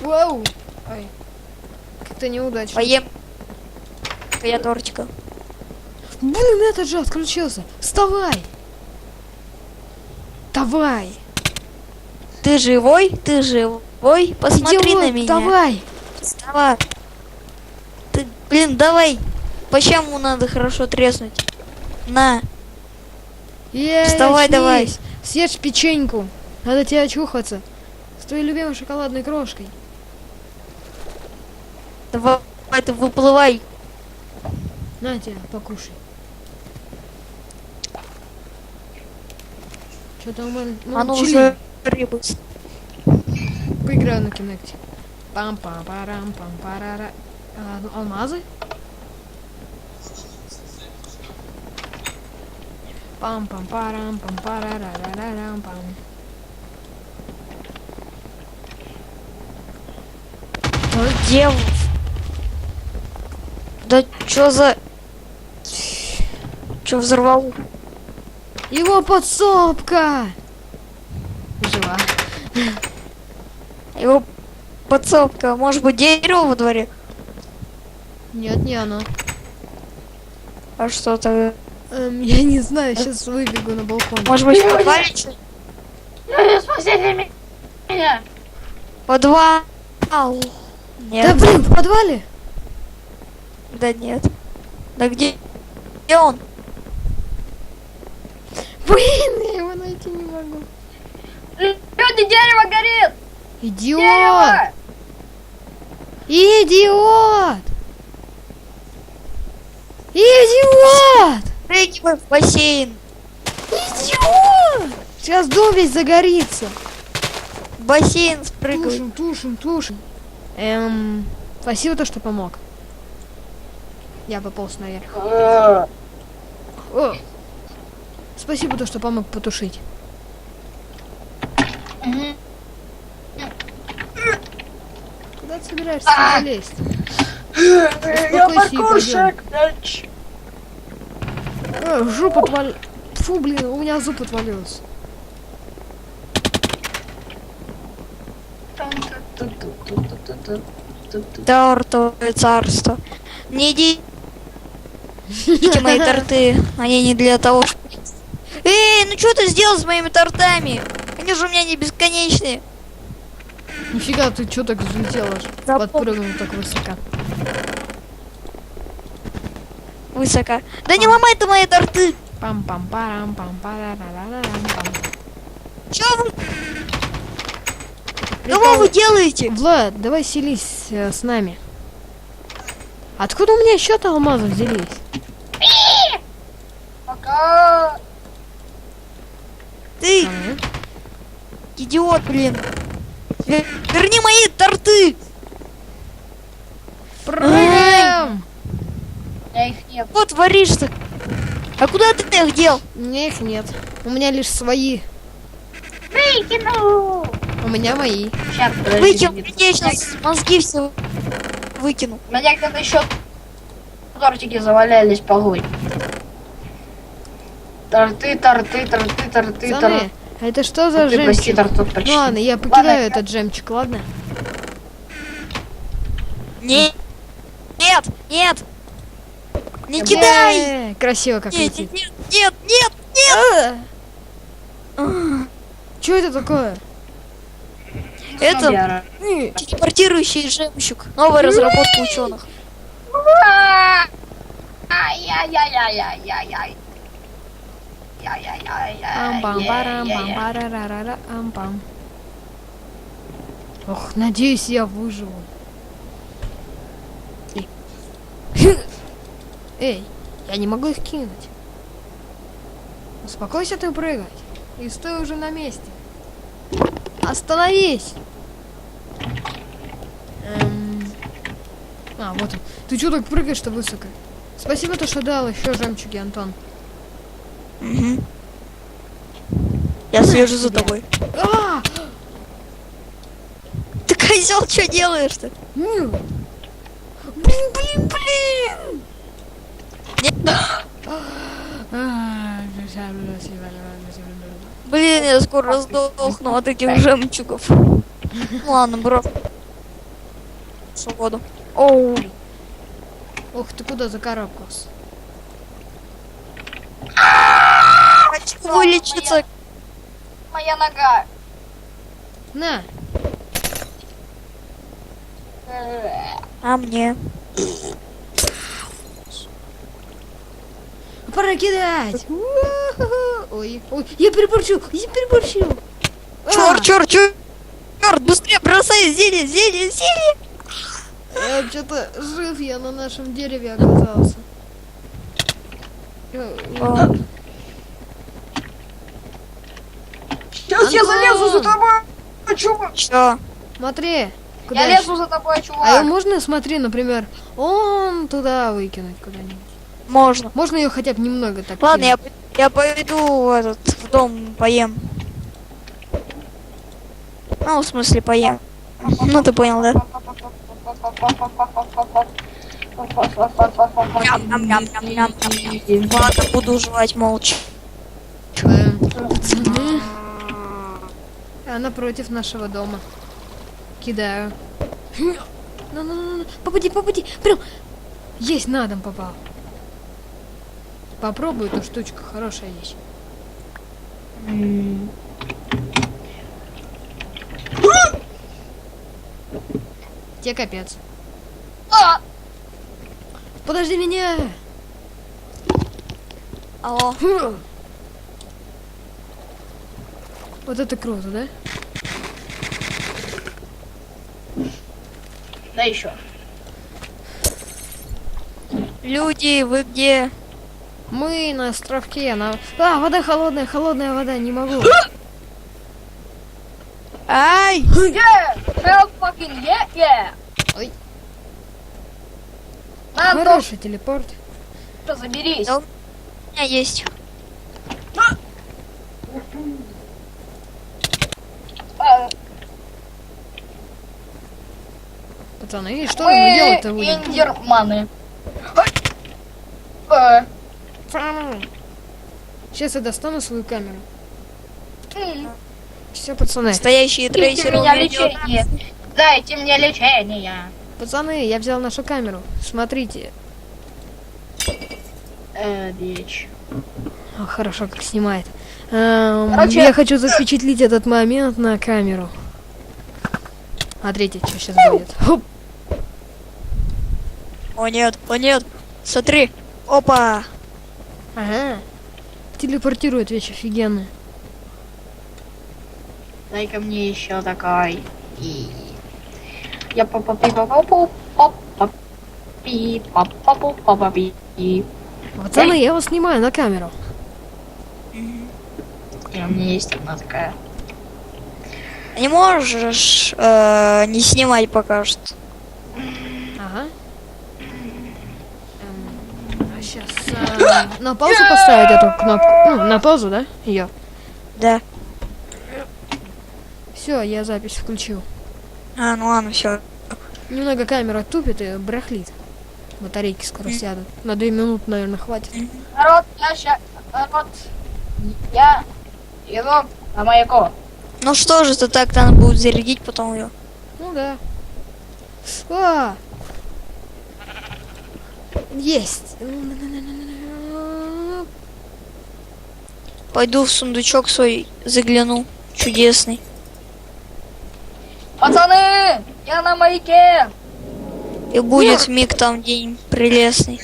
Вау! Ай. Как-то неудачно. Поем. Я тортика. Блин, этот же отключился. Вставай! Давай! Ты живой? Ты живой? Посмотри Идиот, на меня. Давай! Вставай. Ты, блин, давай. Почему надо хорошо треснуть? На. Ей, Вставай, давай. Съешь печеньку. Надо тебе очухаться. С твоей любимой шоколадной крошкой. Давай, ты выплывай. На тебя, покушай. Что-то мы... ну, Оно чили. уже рыбы. Поиграю на кинекте. пам пам парам пам парара А, ну, Алмазы? пам пам парам пам парарарарам пам Ну, где? Да чё за... Чё взорвал? Его подсобка! Жива. Его подсобка. Может быть, дерево во дворе? Нет, не оно. А что тогда? Эм, я не знаю, сейчас выбегу на балкон. Может быть, в подвале? Люди, спасите меня! Подвал. Да Нет. блин, в подвале? Да нет. Да где? Где он? Блин, я его найти не могу. Люди, дерево горит! Идиот! Дерево! Идиот! Идиот! Прыгивай в бассейн. Идиот! Сейчас дом весь загорится. В бассейн спрыгивай. Тушим, тушим, тушим. Эм, спасибо то, что помог. Я пополз наверх. О! Спасибо то, что помог потушить. Куда ты собираешься залезть? Я Успокойся и покушек, мяч. Э, жопа отвали... Фу, блин, у меня зуб отвалился. Тортовое царство. Не идите мои торты. Они не для того, чтобы... Эй, ну что ты сделал с моими тортами? Они же у меня не бесконечные. Нифига, ты чё так взлетел аж? Да Подпрыгнул так высоко. Высоко. Да не ломай ты мои торты. пам пам парам пам парарарарам пам Что вы? Кого вы делаете? Влад, давай селись э, с нами. Откуда у меня еще-то алмазы взялись? Ты А, идиот, блин. Вер- Верни мои торты. Прыгаем! Меня их нет. Вот творишь-то. А куда ты их дел? У меня их нет. У меня лишь свои. Выкину! У меня мои. Сейчас, подожди. Выкину, я сейчас мозги все выкину. У меня где-то еще тортики завалялись погуль. Торты, торты, торты, торты, торты. А это что за Ты прости, жемчуг? торт почти. Ну ладно, я покидаю Ладно, этот жемчуг, ладно? Нет, нет, нет. Не кидай. Э, Красиво как Нет, летит. нет, нет, нет, нет. Что это такое? Это. Э, телепортирующий жемчуг. Новая разработка ученых. Ай-яй-яй-яй-яй-яй. Ам пам парам пам Яй-яй-яй. парарарара ам пам. Ох, надеюсь, я выживу. Эй, я не могу их кинуть. Успокойся ты прыгать. И стой уже на месте. Остановись. Эм, А, вот он. Ты что так прыгаешь-то высоко? Спасибо, то, что дал еще жемчуги, Антон. Мгм. Я слежу за тобой. А! Ты козел, что делаешь-то? Блин, блин, блин! Блин, я скоро сдохну от этих жемчугов. Ну Ладно, бро. в воду. Оу. Ох, ты куда закарабкался? Хочу вылечиться. Моя нога. На, А мне? пора кидать. У-ху-ху. Ой, ой, я переборчу, я переборчу. А, Черт, черт, черт. Черт, быстрее бросай зелье, зелье, зелье. Я что-то жив я на нашем дереве оказался. Э, О, Сейчас я залезу за тобой, чувак. Чё? Смотри, куда Я ж- лезу за тобой, А его чувак. можно, смотри, например, он туда выкинуть куда-нибудь? Можно. Можно ее хотя бы немного так Ладно, я, кинуть? я пойду в этот в дом поем. Ну, в смысле, поем. Ну, ты понял, да? Ладно, буду жевать молча. Пацаны. А напротив нашего дома. Кидаю. Ну, ну, ну, ну, попади, попади. Прям. Есть на дом попал. Попробуй эту штучку, хорошая вещь. Тебе капец. А! Подожди меня! Алло. Фу. Вот это круто, да? Да еще. Люди, вы где? Мы на островке, на... А, вода холодная, холодная вода, не могу. Ай! Yeah! Hell fucking yeah, yeah! Ой. Антон, Хороший телепорт. что, заберись. Да. У меня есть. Пацаны, и что мы делать-то Мы будем? индерманы. Э, Сейчас я достану свою камеру. Все, пацаны. Настоящие Дайте трейсеры меня умеют делать лечение. Дайте мне лечение. Пацаны, я взял нашу камеру. Смотрите. Э, бич. О, хорошо, как снимает. Эм, Короче- Я хочу запечатлить этот момент на камеру. Смотрите, что сейчас будет. Хоп. О нет, о нет. Смотри. Опа. Ага. Телепортирует вещь офигенно. Дай-ка мне еще такой. И... Я папа пи папа папа пи папа папа пи и Пацаны, я вас снимаю на камеру. у меня есть одна такая. Не можешь э, не снимать пока что. А сейчас на паузу поставить эту кнопку. Ну, на паузу, да? Ее. Да. Все, я запись включил. А, ну ладно, все. Немного камера тупит и брахлит. Батарейки скоро сядут. На две минуты, наверное, хватит. Народ, я ща... Народ, я иду на маяку. Ну что же, то так надо будет зарядить потом ее. Ну да. А! Есть. Пойду в сундучок свой загляну. Чудесный. Пацаны, я на маяке. И будет миг там день прелестный.